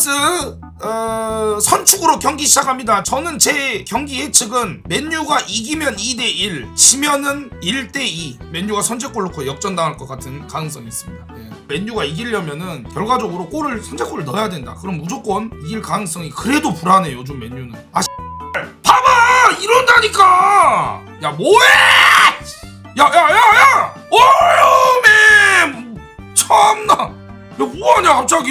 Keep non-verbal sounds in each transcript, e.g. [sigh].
스포츠 어, 선축으로 경기 시작합니다. 저는 제 경기 예측은 맨유가 이기면 2대1, 지면은 1대2. 맨유가 선제골 넣고 역전당할 것 같은 가능성이 있습니다. 예. 맨유가 이기려면은 결과적으로 골을 선제골을 넣어야 된다. 그럼 무조건 이길 가능성이 그래도 불안해 요즘 맨유는. 아 봐봐 이런다니까. 야 뭐해? 야야야야! 어휴 맨 참나. 야 뭐하냐 갑자기?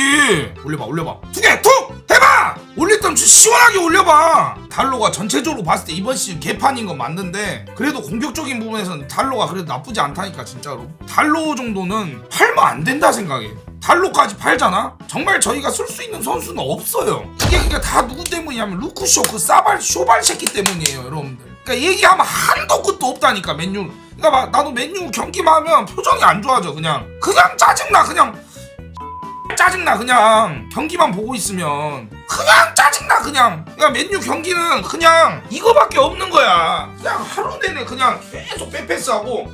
올려봐 올려봐. 두 개 툭! 해봐 올릴 때좀 시원하게 올려봐. 달로가 전체적으로 봤을 때 이번 시즌 개판인 건 맞는데 그래도 공격적인 부분에서는 달로가 그래도 나쁘지 않다니까 진짜로. 달로 정도는 팔면 안 된다 생각해. 달로까지 팔잖아? 정말 저희가 쓸 수 있는 선수는 없어요. 이게 그러니까 다 누구 때문이냐면 루크쇼 그 싸발 쇼발 새끼 때문이에요 여러분들. 그러니까 얘기하면 한도 끝도 없다니까 맨유. 그러니까 막 나도 맨유 경기만 하면 표정이 안 좋아져 그냥. 그냥 짜증나 그냥 짜증나 그냥. 경기만 보고 있으면. 그냥 짜증나 그냥. 그냥 맨유 경기는 그냥 이거밖에 없는 거야. 그냥 하루 내내 그냥 계속 빼패스하고.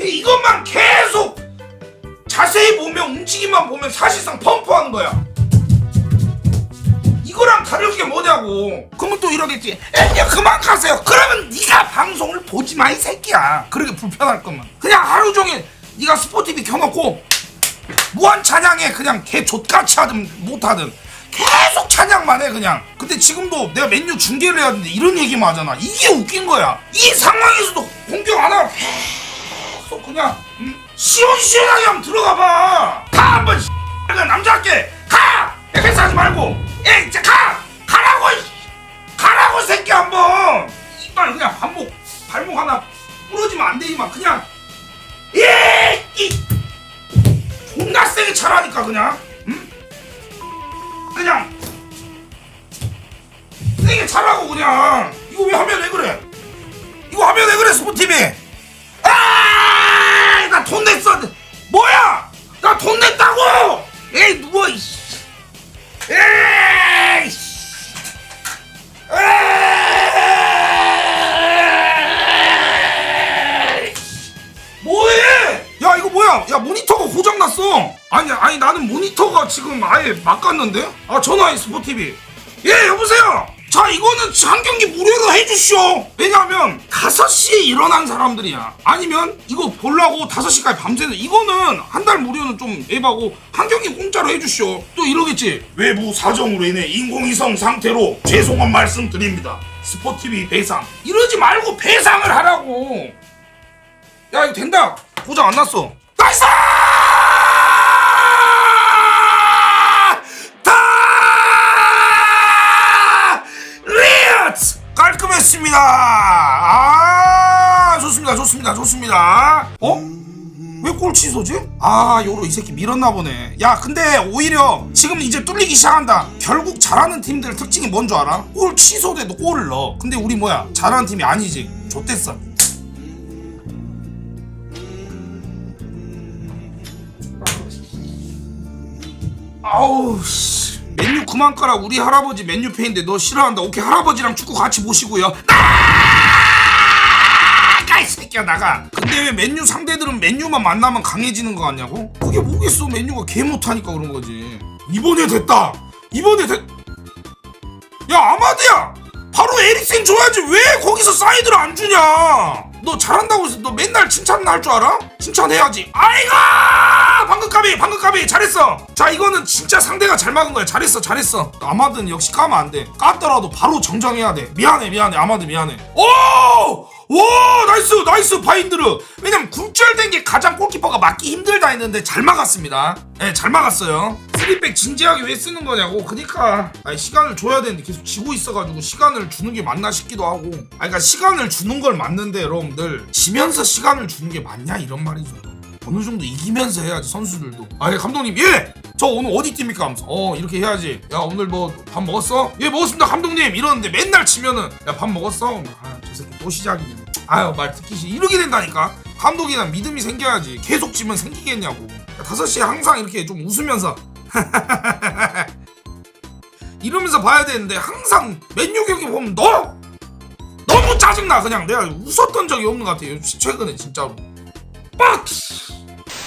이것만 계속 자세히 보면 움직임만 보면 사실상 펌프하는 거야 다른 게 뭐냐고. 그러면 또 이러겠지. 애냐 그만 가세요. 그러면 네가 방송을 보지 마 이 새끼야. 그렇게 불편할 거면. 그냥 하루 종일 네가 스포티비 켜놓고 무한 찬양해. 그냥 개 족같이 하든 못하든. 계속 찬양만 해 그냥. 근데 지금도 내가 맨유 중계를 해야 되는데 이런 얘기만 하잖아. 이게 웃긴 거야. 이 상황에서도 공격 안 하고 계속 그냥 음, 시원시원하게 한번 들어가 봐가 한번 아니 나는 모니터가 지금 아예 막갔는데? 아 전화해 스포티비. 예 여보세요. 자 이거는 한 경기 무료로 해주시오. 왜냐하면 5시에 일어난 사람들이야. 아니면 이거 보려고 5시까지 밤새는 이거는 한 달 무료는 좀 에바고 한 경기 공짜로 해주시오. 또 이러겠지. 외부 사정으로 인해 인공위성 상태로 죄송한 말씀 드립니다. 스포티비 배상. 이러지 말고 배상을 하라고. 야 이거 된다 고장 안 났어 나이스 다 리엇 깔끔했습니다. 아 좋습니다 좋습니다 좋습니다. 어? 왜골 취소지? 아 요로 이 새끼 밀었나 보네. 야 근데 오히려 지금 이제 뚫리기 시작한다. 결국 잘하는 팀들 특징이 뭔 줄 알아? 골 취소돼도 골을 넣어. 근데 우리 뭐야? 잘하는 팀이 아니지. 좆됐어. 아우 씨 맨유 그만 까라. 우리 할아버지 맨유 팬인데 너 싫어한다. 오케이 할아버지랑 축구 같이 보시고요. 나가 이 새끼야 나가. 근데 왜 맨유 상대들은 맨유만 만나면 강해지는 거 같냐고? 그게 뭐겠어? 맨유가 개 못하니까 그런 거지. 이번에 됐다. 이번에 됐... 야 아마드야! 바로 에릭센 줘야지. 왜 거기서 사이드를 안 주냐 너 잘한다고 해서 너 맨날 칭찬 할 줄 알아? 칭찬해야지. 아이고 방금 까비 방금 까비 잘했어. 자 이거는 진짜 상대가 잘 막은 거야. 잘했어 잘했어. 아마드는 역시 까면 안 돼. 깠더라도 바로 정정해야 돼. 미안해 미안해. 아마드 미안해. 오! 와 나이스 나이스 바인드르. 왜냐면 굴절된 게 가장 골키퍼가 막기 힘들다 했는데 잘 막았습니다. 네잘 막았어요 스리백 진지하게 왜 쓰는 거냐고. 그니까. 아니, 시간을 줘야 되는데 계속 지고 있어가지고 시간을 주는 게 맞나 싶기도 하고. 아니 그러니까 시간을 주는 걸 맞는데 여러분들 지면서 시간을 주는 게 맞냐? 이런 말이죠. 어느 정도 이기면서 해야지 선수들도. 아예 감독님. 예 저 오늘 어디 뜁니까? 하면서. 어 이렇게 해야지. 야 오늘 뭐 밥 먹었어? 예 먹었습니다 감독님. 이러는데 맨날 치면은 야 밥 먹었어? 아저 새끼 또 시작이네. 아유 말 듣기 싫 이러게 된다니까. 대한 믿음이 생겨야지. 계속 지면 생기겠냐고. 5시에 항상 이렇게 좀 웃으면서 [laughs] 이러면서 봐야 되는데 항상 맨유 경기 보면 너! 너무 짜증나 그냥. 내가 웃었던 적이 없는 것 같아요 최근에 진짜로. 빡!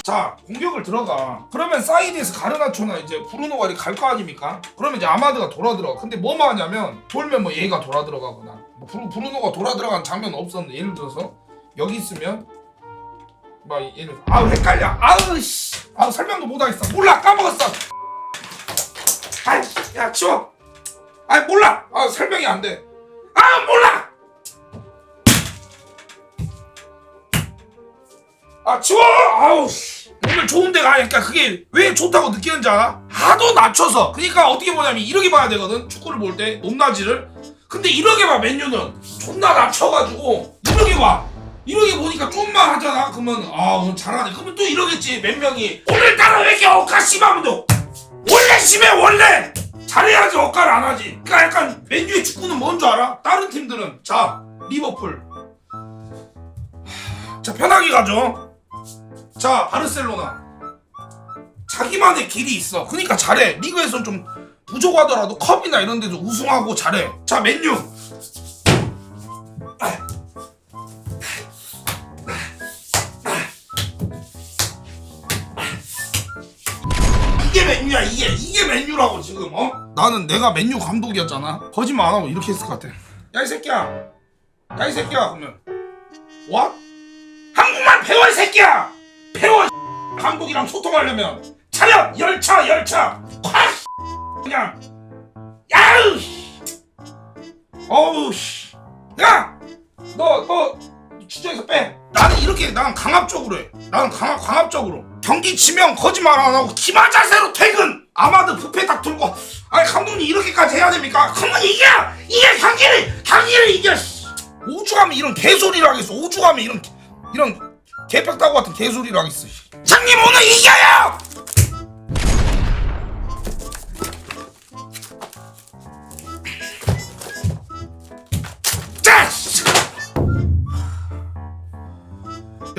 자 공격을 들어가. 그러면 사이드에서 가르나초나 이제 브루노가 이렇게 갈 거 아닙니까? 그러면 이제 아마드가 돌아 들어가 근데 뭐만 하냐면 돌면 뭐 얘가 돌아 들어가거나. 뭐 브루, 브루노가 돌아 들어간 장면 없었는데 예를 들어서 여기 있으면 막 얘를 아우 헷갈려. 아우 씨. 아우 설명도 못하겠어. 몰라. 까먹었어. 아이 야 치워. 아이 몰라. 아 설명이 안돼아 몰라. 아 치워. 아우 씨. 오늘 좋은 데가 아니니까 그게 왜 좋다고 느끼는지 알아? 하도 낮춰서. 그러니까 어떻게 보냐면 이렇게 봐야 되거든. 축구를 볼 때 높낮이를. 근데 이렇게 봐 맨유는. 존나 낮춰가지고. 이렇게 봐 이렇게 보니까 좀만 하잖아. 그러면 아 오늘 잘하네. 그러면 또 이러겠지. 몇 명이. 오늘따라 왜 이렇게 억까 심하면 너 원래 심해 원래! 잘해야지 억까를 안 하지. 그러니까 약간 맨유의 축구는 뭔 줄 알아? 다른 팀들은. 자 리버풀. 자 편하게 가죠. 자 바르셀로나. 자기만의 길이 있어. 그러니까 잘해. 리그에선 좀 부족하더라도 컵이나 이런 데도 우승하고 잘해. 자 맨유. 이 맨유야. 이게 이게 맨유라고 지금 어? 나는 내가 맨유 감독이었잖아. 거짓말 안 하고 이렇게 했을 것 같아. 야 이 새끼야. 야 이 새끼야. 그러면. 와? 한국말 배워 이 새끼야! 배워 감독이랑 소통하려면. 차렷 열차 열차. 콱! 그냥. 야우 어우 야 너 너 주저에서 빼. 나는 이렇게 나는 강압적으로 해. 나는 강압 강압적으로. 경기 치면 거짓말 안 하고 기마 자세로 퇴근! 아마드 부페 딱 들고 아니 감독님 이렇게까지 해야 됩니까? 그러면 이겨! 이게 경기를! 경기를 이겨! 씨. 오죽하면 이런 개소리를 하겠어. 오죽하면 이런 이런 개벽다구 같은 개소리를 하겠어. 씨. 장님 오늘 이겨요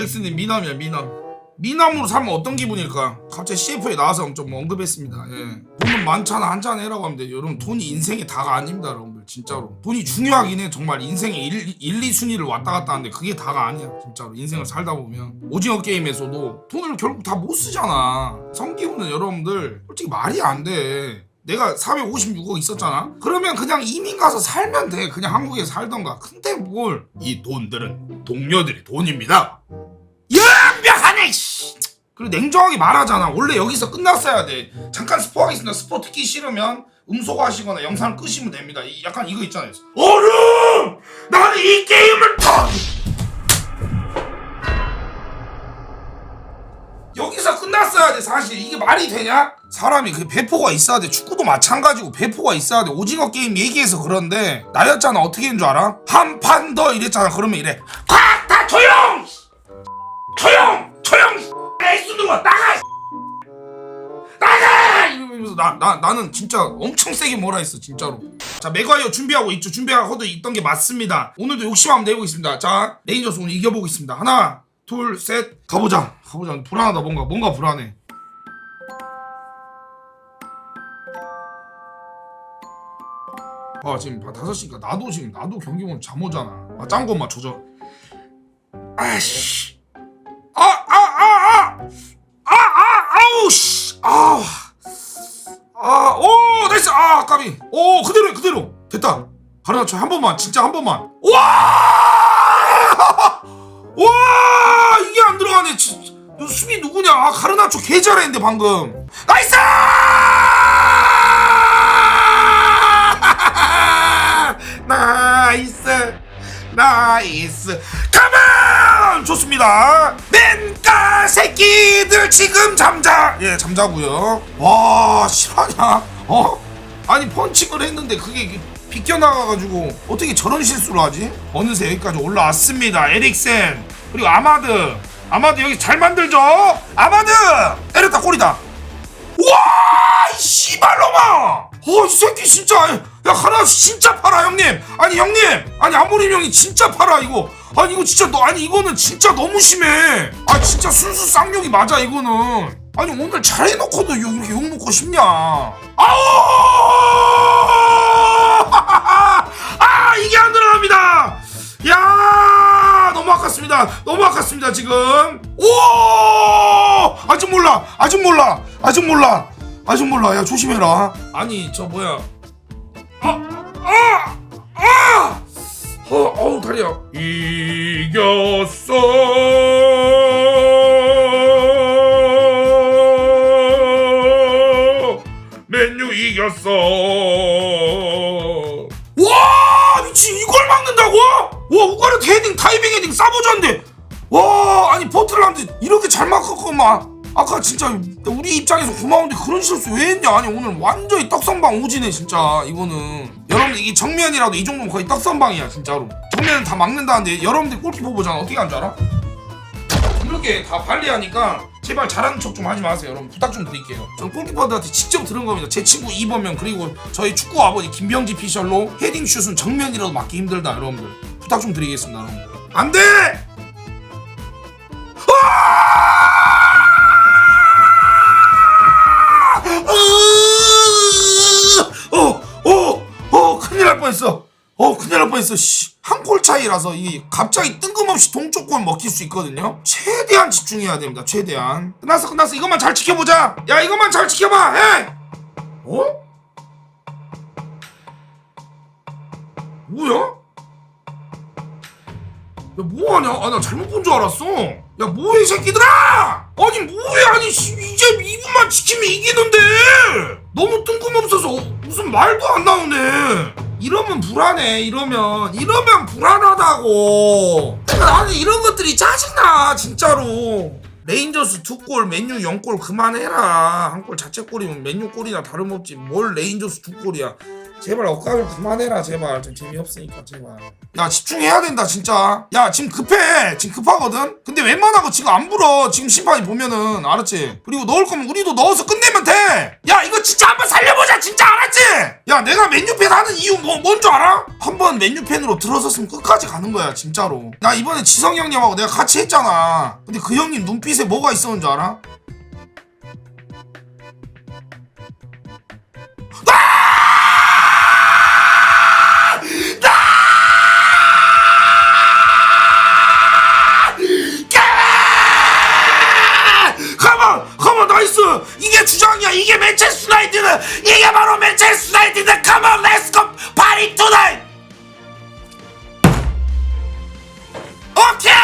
엑스님 미남이야 미남. 미남으로 살면 어떤 기분일까? 갑자기 CF에 나와서 좀 언급했습니다. 예. 돈은 많잖아 한잔 해라고 하면 돼 여러분 돈이 인생의 다가 아닙니다 여러분들 진짜로. 돈이 중요하긴 해. 정말 인생의 1, 1 2순위를 왔다 갔다 하는데 그게 다가 아니야 진짜로. 인생을 살다 보면. 오징어 게임에서도 돈을 결국 다 못 쓰잖아. 성기훈은 여러분들 솔직히 말이 안 돼. 내가 456억 있었잖아? 그러면 그냥 이민 가서 살면 돼. 그냥 한국에 살던가. 근데 뭘? 이 돈들은 동료들의 돈입니다. 그리고 냉정하게 말하잖아. 원래 여기서 끝났어야 돼. 잠깐 스포하겠습니다. 스포 듣기 싫으면 음소거하시거나 영상을 끄시면 됩니다. 이- 약간 이거 있잖아요. 얼음! 나는 이 게임을 다 여기서 끝났어야 돼 사실. 이게 말이 되냐? 사람이 그 배포가 있어야 돼. 축구도 마찬가지고 배포가 있어야 돼. 오징어 게임 얘기해서 그런데 나였잖아. 어떻게 한줄 알아? 한 판 더 이랬잖아. 그러면 이래. 콱다 조용! 조용! 조용! 애쓰는 거 나가! 나가! 이러면서 나, 나, 나는 진짜 엄청 세게 뭐라 했어 진짜로. 자 맥과이어 준비하고 있죠. 준비하고 있던 게 맞습니다. 오늘도 욕심 한번 내보겠습니다. 자 레인저스 오늘 이겨보겠습니다. 하나 둘 셋. 가보자. 가보자. 불안하다 뭔가 뭔가 불안해. 아 지금 5시니까 나도 지금 나도 경기 보면 잠 오잖아. 아짠 것만 조져 아씨 낮춰. 한 번만. 진짜 한 번만. 와! [laughs] 와! 이게 안 들어가네. 지, 너 수비 누구냐? 아, 가르나초 개 잘했는데, 방금. 나이스! [laughs] 나이스. 나이스. 가만! 좋습니다. 맨가 새끼들 지금 잠자. 예, 잠자고요. 와, 실화냐? 어? 아니 펀칭을 했는데 그게 비껴나가가지고 어떻게 저런 실수를 하지? 어느새 여기까지 올라왔습니다. 에릭센 그리고 아마드. 아마드 여기 잘 만들죠? 아마드! 때렸다 골이다. 와, 이 씨발놈아! 어, 이 새끼 진짜, 야, 하나 진짜 팔아, 형님! 아니, 형님! 아니, 아모림 형이 진짜 팔아, 이거! 아니, 이거 진짜, 너, 아니, 이거는 진짜 너무 심해! 아, 진짜 순수 쌍욕이 맞아, 이거는! 아니, 오늘 잘해놓고도 욕- 이렇게 욕 먹고 싶냐? 아우! 아, 이게 안 들어갑니다! 야 너무 아깝습니다. 너무 아깝습니다, 지금. 오! 아직 몰라 아직 몰라 아직 몰라 아직 몰라 야 조심해라 아니 저 뭐야 아 아아 아! 어, 어우 다리야 이겼어 헤딩 타이밍 헤딩 싸보자인데 와 아니 포틀란드 이렇게 잘 막았구만. 아까 진짜 우리 입장에서 고마운데 그런 실수 왜 했냐? 아니 오늘 완전히 떡선방 오지네 진짜 이거는. 여러분들 이게 정면이라도 이 정도면 거의 떡선방이야 진짜로. 정면은 다 막는다는데 여러분들 골키퍼 보잖아. 어떻게 한 줄 알아? 이렇게 다 발리하니까 제발 잘하는 척 좀 하지 마세요 여러분. 부탁 좀 드릴게요. 전 골키퍼들한테 직접 들은 겁니다. 제 친구 이범명 그리고 저희 축구 아버지 김병지 피셜로 헤딩슛은 정면이라도 맞기 힘들다 여러분들 부탁 좀 드리겠습니다 여러분들 안돼! 어, 어, 어, 큰일 날 뻔했어. 어, 큰일 날 뻔했어. 씨. 한 골 차이라서 이 갑자기 뜬금없이 동쪽 골 먹힐 수 있거든요. 최대한 집중해야 됩니다. 최대한. 끝났어, 끝났어. 이것만 잘 지켜보자. 야, 이것만 잘 지켜봐. 해. 어? 뭐야? 야 뭐하냐? 아 나 잘못 본 줄 알았어. 야 뭐해 이 새끼들아! 아니 뭐해 아니 씨, 이제 2분만 지키면 이기는데 너무 뜬금없어서 무슨 말도 안 나오네. 이러면 불안해. 이러면 이러면 불안하다고. 나는 이런 것들이 짜증나 진짜로. 레인저스 두 골, 맨유 0골 그만해라. 한 골 자책골이면 맨유 골이나 다름없지. 뭘 레인저스 두 골이야. 제발 엇가면 그만해라 제발. 좀 재미없으니까 제발. 야 집중해야 된다 진짜. 야 지금 급해. 지금 급하거든? 근데 웬만하고 지금 안 불어. 지금 심판이 보면은. 알았지? 그리고 넣을 거면 우리도 넣어서 끝내면 돼야 이거 진짜 한번 살려보자. 진짜 알았지? 야 내가 맨유팬 하는 이유 뭐, 뭔 줄 알아? 한번 맨유팬으로 들어섰으면 끝까지 가는 거야 진짜로. 나 이번에 지성 형님하고 내가 같이 했잖아. 근데 그 형님 눈빛에 뭐가 있었는 줄 알아? 유나이티드 이게 바로 맨체스터 유나이티드 컴온 렛츠고 파리 투나잇 오케이!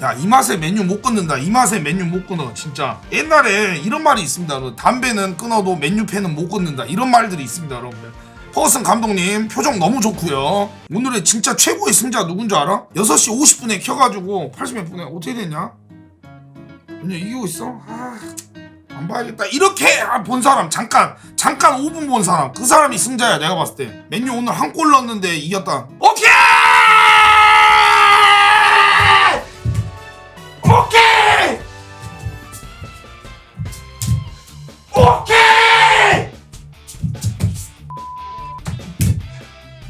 야이 맛에 메뉴 못 끊는다. 이 맛에 메뉴 못 끊어 진짜. 옛날에 이런 말이 있습니다 여러분. 담배는 끊어도 메뉴 팬은 못 끊는다. 이런 말들이 있습니다 여러분들. 퍼슨 감독님 표정 너무 좋고요. 오늘의 진짜 최고의 승자 누군지 알아? 6시 50분에 켜가지고 80몇 분에 어떻게 됐냐? 오늘 이기고 있어? 아, 안 봐야겠다. 이렇게 아, 본 사람 잠깐 잠깐 5분 본 사람. 그 사람이 승자야 내가 봤을 때. 맨유 오늘 한 골 넣었는데 이겼다. 오케이! 오케이! 오케이!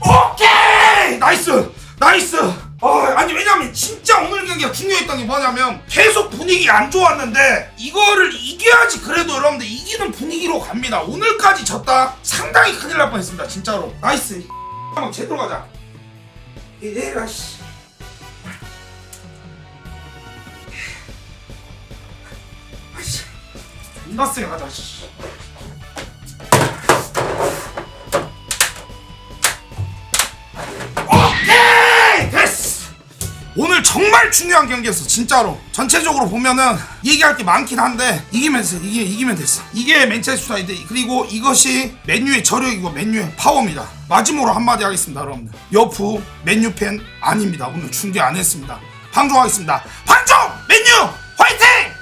오케이! 나이스! 나이스 어, 아니 왜냐면 진짜 오늘 경기가 중요했던 게 뭐냐면 계속 분위기 안 좋았는데 이거를 이겨야지 그래도 여러분들 이기는 분위기로 갑니다. 오늘까지 졌다. 상당히 큰일 날 뻔했습니다 진짜로. 나이스. 한번 제대로 가자. 에라 씨. 아이씨. 존나 세게 가자 씨 오늘 정말 중요한 경기였어 진짜로. 전체적으로 보면은 얘기할 게 많긴 한데 이기면 됐어 이게 이기면 됐어. 이게 맨체스터 유나이티드. 그리고 이것이 맨유의 저력이고 맨유의 파워입니다. 마지막으로 한마디 하겠습니다 여러분들. 여프 맨유 팬 아닙니다. 오늘 중계 안 했습니다. 방종하겠습니다. 방종 맨유! 화이팅